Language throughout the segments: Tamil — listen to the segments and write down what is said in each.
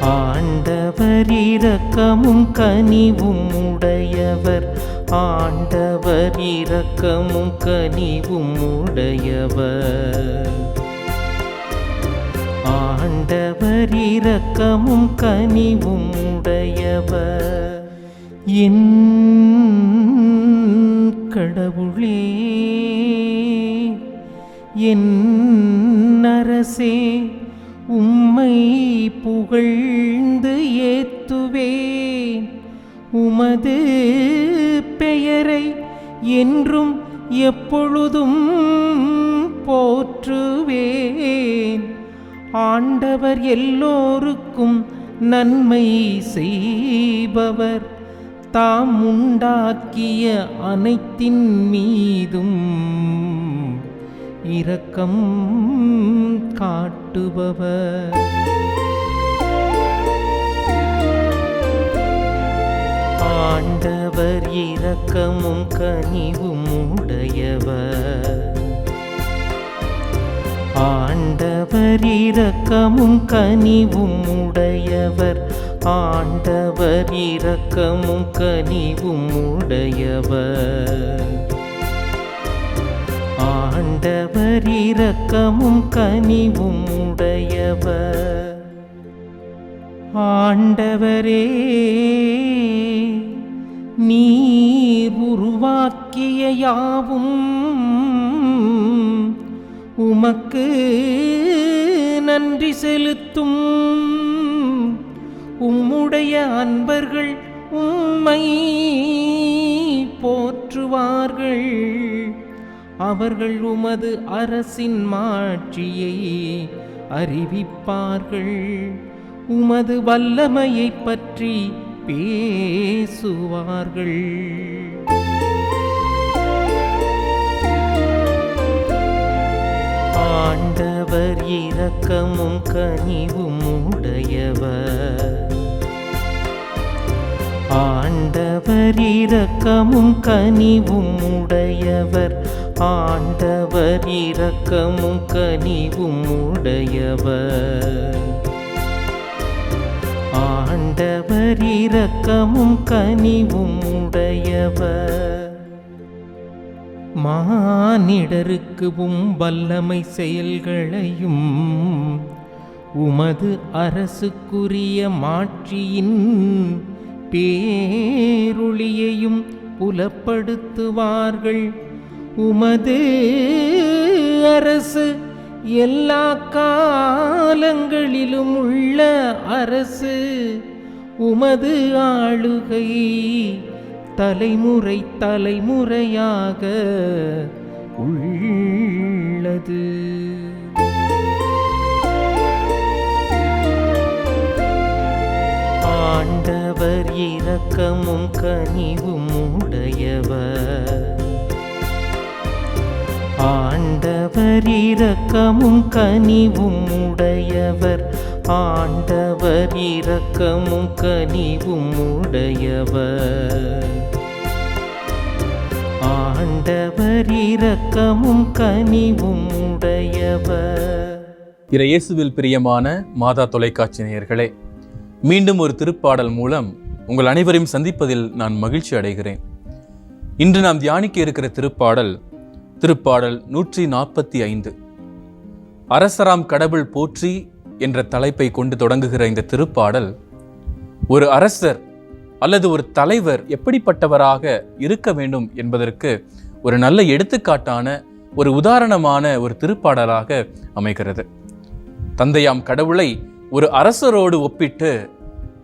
ஆண்டவர். இரக்கமும் கனிவும் உடையவர். ஆண்டவர் இரக்கமும் கனிவும் உடையவர். ஆண்டவர் இரக்கமும் கனிவும் உடையவர். என் கடவுளே என் அரசே உம்மை புகழ்ந்து ஏத்துவேன். உமது பெயரை என்றும் எப்பொழுதும் போற்றுவேன். ஆண்டவர் எல்லோருக்கும் நன்மை செய்பவர். தாம் உண்டாக்கிய அனைத்தின் மீதும் இரக்கம் காட்டுபவர். ஆண்டவர் இரக்கமும் கனிவும் உடையவர். ஆண்டவர் இரக்கமும் கனிவும் உடையவர். ஆண்டவர் இரக்கமும் கனிவும் உடையவர். ஆண்டவர் இரக்கமும் கனிவும் உடையவர். ஆண்டவரே நீர் உருவாக்கிய யாவும் உமக்கு நன்றி செலுத்தும். உம்முடைய அன்பர்கள் உம்மை போற்றுவார்கள். அவர்கள் உமது அரசின் மாட்சியை அறிவிப்பார்கள். உமது வல்லமையைப் பற்றி பேசுவார்கள். ஆண்டவர் இரக்கமும் கனிவும் உடையவர். ஆண்டவர் இரக்கமும் கனிவும் உடையவர். ஆண்டவர் இரக்கமும் கனிவும் உடையவர். ஆண்டவர் இரக்கமும் கனிவும் உடையவர். மானிடருக்குவும் வல்லமை செயல்களையும் உமது அரசுக்குரிய மாட்சியின் பேருளியையும் புலப்படுத்துவார்கள். உமது அரசு எல்லா காலங்களிலும் உள்ள அரசு. உமது ஆளுகை தலைமுறை தலைமுறையாக உள்ளது. ஆண்டவர் இரக்கமும் கனிவும் உடையவர். ஆண்டவர் இரக்கமும் கனிவும் உடையவர். ஆண்டவர் இரக்கமும் கனிவும் உடையவர். ஆண்டவர் இரக்கமும் கனிவும் உடையவர். இறையேசுவில் பிரியமான மாதா தொலைக்காட்சி நேயர்களே மீண்டும் ஒரு திருப்பாடல் மூலம் உங்கள் அனைவரையும் சந்திப்பதில் நான் மகிழ்ச்சி அடைகிறேன். இன்று நாம் தியானிக்க இருக்கிற திருப்பாடல் திருப்பாடல் நூற்றி நாற்பத்தி ஐந்து. அரசராம் கடவுள் போற்றி என்ற தலைப்பை கொண்டு தொடங்குகிற இந்த திருப்பாடல் ஒரு அரசர் அல்லது ஒரு தலைவர் எப்படிப்பட்டவராக இருக்க வேண்டும் என்பதற்கு ஒரு நல்ல எடுத்துக்காட்டான ஒரு உதாரணமான ஒரு திருப்பாடலாக அமைகிறது. தந்தையாம் கடவுளை ஒரு அரசரோடு ஒப்பிட்டு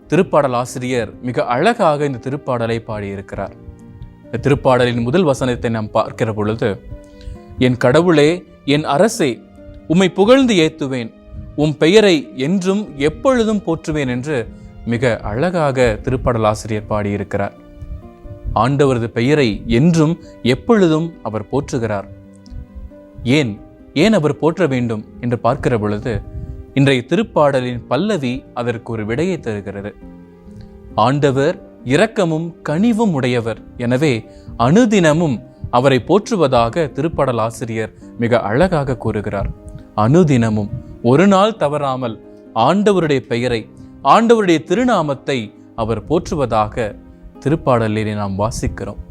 திருப்பாடல் ஆசிரியர் மிக அழகாக இந்த திருப்பாடலை பாடியிருக்கிறார். இந்த திருப்பாடலின் முதல் வசனத்தை நாம் பார்க்கிற பொழுது என் கடவுளே என் அரசே உம்மை புகழ்ந்து ஏத்துவேன். உம் பெயரை என்றும் எப்பொழுதும் போற்றுவேன் என்று மிக அழகாக திருப்பாடலாசிரியர் பாடியிருக்கிறார். ஆண்டவரது பெயரை என்றும் எப்பொழுதும் அவர் போற்றுகிறார். ஏன் ஏன் அவர் போற்ற வேண்டும் என்று பார்க்கிற பொழுது இன்றைய திருப்பாடலின் பல்லவி அதற்கு ஒரு விடையை தருகிறது. ஆண்டவர் இரக்கமும் கனிவும் உடையவர். எனவே அனுதினமும் அவரை போற்றுவதாக திருப்பாடல் ஆசிரியர் மிக அழகாக கூறுகிறார். அனுதினமும் ஒரு நாள் தவறாமல் ஆண்டவருடைய பெயரை ஆண்டவருடைய திருநாமத்தை அவர் போற்றுவதாக திருப்பாடலிலே நாம் வாசிக்கிறோம்.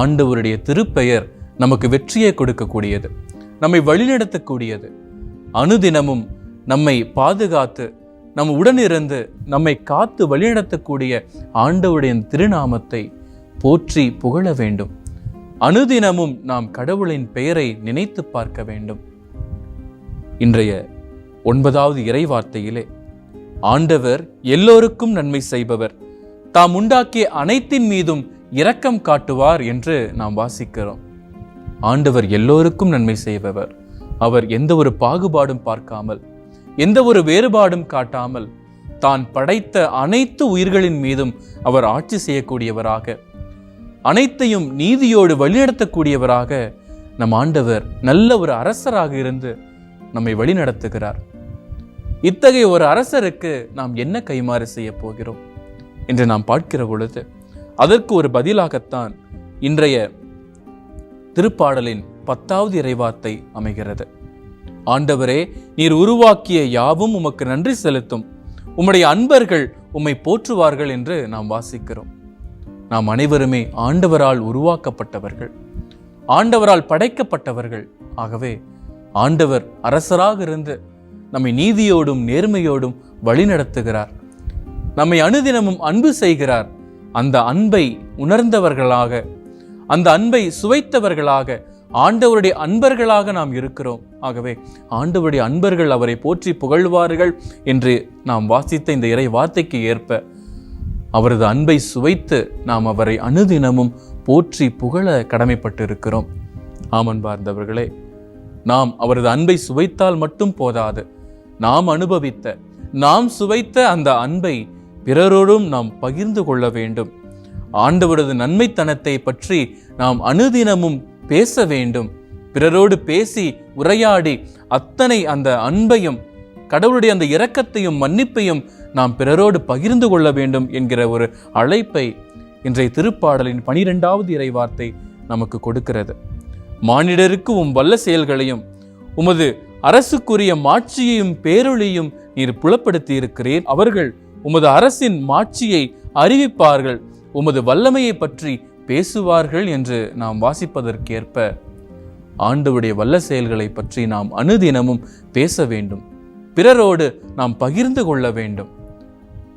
ஆண்டவருடைய திருப்பெயர் நமக்கு வெற்றியை கொடுக்கக்கூடியது நம்மை வழிநடத்தக்கூடியது. அனுதினமும் நம்மை பாதுகாத்து நம் உடனிருந்து நம்மை காத்து வழிநடத்தக்கூடிய ஆண்டவருடைய திருநாமத்தை போற்றி புகழ வேண்டும். அனுதினமும் நாம் கடவுளின் பெயரை நினைத்து பார்க்க வேண்டும். இன்றைய ஒன்பதாவது இறைவார்த்தையிலே ஆண்டவர் எல்லோருக்கும் நன்மை செய்பவர். தாம் உண்டாக்கிய அனைத்தின் மீதும் இரக்கம் காட்டுவார் என்று நாம் வாசிக்கிறோம். ஆண்டவர் எல்லோருக்கும் நன்மை செய்பவர். அவர் எந்த ஒரு பாகுபாடும் பார்க்காமல் எந்த ஒரு வேறுபாடும் காட்டாமல் தான் படைத்த அனைத்து உயிர்களின் மீதும் அவர் ஆட்சி செய்யக்கூடியவராக அனைத்தையும் நீதியோடு வழிநடத்தக்கூடியவராக நம் ஆண்டவர் நல்ல ஒரு அரசராக இருந்து நம்மை வழிநடத்துகிறார். இத்தகைய ஒரு அரசருக்கு நாம் என்ன கைமாறு செய்ய போகிறோம்? என்று நாம் பார்க்கிற பொழுது அதற்கு ஒரு பதிலாகத்தான் இன்றைய திருப்பாடலின் பத்தாவது இறைவார்த்தை அமைகிறது. ஆண்டவரே நீர் உருவாக்கிய யாவும் உமக்கு நன்றி செலுத்தும். உம்முடைய அன்பர்கள் உம்மை போற்றுவார்கள் என்று நாம் வாசிக்கிறோம். நாம் அனைவருமே ஆண்டவரால் உருவாக்கப்பட்டவர்கள் ஆண்டவரால் படைக்கப்பட்டவர்கள். ஆகவே ஆண்டவர் அரசராக இருந்து நம்மை நீதியோடும் நேர்மையோடும் வழிநடத்துகிறார் நம்மை அனுதினமும் அன்பு செய்கிறார். அந்த அன்பை உணர்ந்தவர்களாக அந்த அன்பை சுவைத்தவர்களாக ஆண்டவருடைய அன்பர்களாக நாம் இருக்கிறோம். ஆகவே ஆண்டவருடைய அன்பர்கள் அவரை போற்றி புகழ்வார்கள் என்று நாம் வாசித்த இந்த இறை வார்த்தைக்கு ஏற்ப அவரது அன்பை சுவைத்து நாம் அவரை அனுதினமும் போற்றி புகழ கடமைப்பட்டு இருக்கிறோம் ஆமன்பார்ந்தவர்களே நாம் அவரது அன்பை சுவைத்தால் மட்டும் போதாது. நாம் அனுபவித்த நாம் சுவைத்த அந்த அன்பை பிறரோடும் நாம் பகிர்ந்து கொள்ள வேண்டும். ஆண்டவரது நன்மைத்தனத்தை பற்றி நாம் அனுதினமும் பேச வேண்டும். பிறரோடு பேசி உரையாடி அத்தனை அந்த அன்பையும் கடவுளுடைய அந்த இரக்கத்தையும் மன்னிப்பையும் நாம் பிறரோடு பகிர்ந்து கொள்ள வேண்டும் என்கிற ஒரு அழைப்பை இன்றைய திருப்பாடலின் பனிரெண்டாவது இறைவார்த்தை நமக்கு கொடுக்கிறது. மானிடருக்கு உம் வல்ல செயல்களையும் உமது அரசுக்குரிய மாட்சியையும் பேரொழியும் நீர் புலப்படுத்தி இருக்கிறீர் அவர்கள் உமது அரசின் மாட்சியை அறிவிப்பார்கள் உமது வல்லமையை பற்றி பேசுவார்கள் என்று நாம் வாசிப்பதற்கேற்ப. ஆண்டவுடைய வல்ல செயல்களை பற்றி நாம் அனுதினமும் பேச வேண்டும். பிறரோடு நாம் பகிர்ந்து கொள்ள வேண்டும்.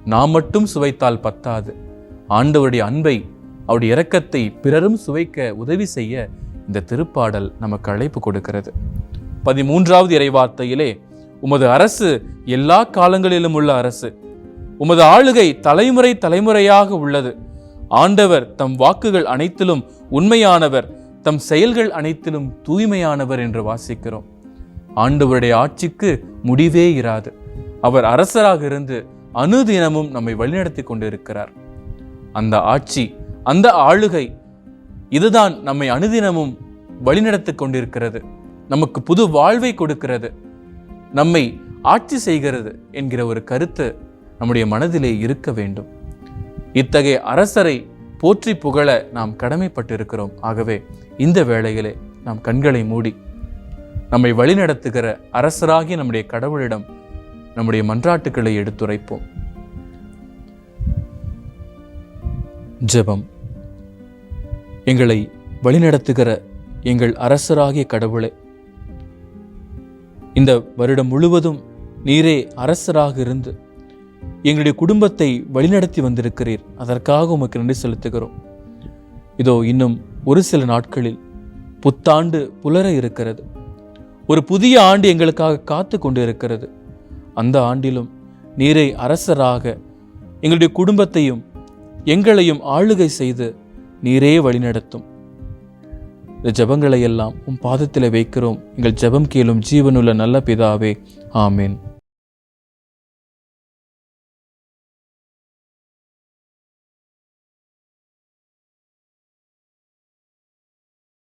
நாம் மட்டும் சுவைத்தால் பத்தாது. ஆண்டவருடைய அன்பை அவருடைய இரக்கத்தை பிறரும் சுவைக்க உதவி செய்ய இந்த திருப்பாடல் நமக்கு அழைப்பு கொடுக்கிறது. பதிமூன்றாவது இறைவார்த்தையிலே உமது அரசு எல்லா காலங்களிலும் உள்ள அரசு. உமது ஆளுகை தலைமுறை தலைமுறையாக உள்ளது. ஆண்டவர் தம் வாக்குகள் அனைத்திலும் உண்மையானவர் தம் செயல்கள் அனைத்திலும் தூய்மையானவர் என்று வாசிக்கிறோம். ஆண்டவருடைய ஆட்சிக்கு முடிவே இராது. அவர் அரசராக இருந்து அனுதினமும் நம்மை வழிநடத்தி கொண்டிருக்கிறார். அந்த ஆட்சி அந்த ஆளுகை இதுதான் நம்மை அனுதினமும் வழிநடத்தி கொண்டிருக்கிறது. நமக்கு புது வாழ்வை கொடுக்கிறது. நம்மை ஆட்சி செய்கிறது என்கிற ஒரு கருத்து நம்முடைய மனதிலே இருக்க வேண்டும். இத்தகைய அரசரை போற்றி புகழ நாம் கடமைப்பட்டிருக்கிறோம். ஆகவே இந்த வேளையிலே நாம் கண்களை மூடி நம்மை வழிநடத்துகிற அரசராகிய நம்முடைய கடவுளிடம் நம்முடைய மன்றாட்டுக்களை எடுத்துரைப்போம். ஜெபம். எங்களை வழிநடத்துகிற எங்கள் அரசராகிய கடவுளே இந்த வருடம் முழுவதும் நீரே அரசராக இருந்து எங்களுடைய குடும்பத்தை வழிநடத்தி வந்திருக்கிறீர். அதற்காக உமக்கு நன்றி செலுத்துகிறோம். இதோ இன்னும் ஒரு சில நாட்களில் புத்தாண்டு புலர இருக்கிறது. ஒரு புதிய ஆண்டு எங்களுக்காக காத்து கொண்டு இருக்கிறது அந்த ஆண்டிலும் நீரை அரசராக எங்களுடைய குடும்பத்தையும் எங்களையும் ஆளுகை செய்து நீரே வழிநடத்தும் இந்த ஜபங்களை எல்லாம் உன் பாதத்தில் வைக்கிறோம். எங்கள் ஜெபம் கேளும் ஜீவனுள்ள நல்ல பிதாவே. ஆமேன்.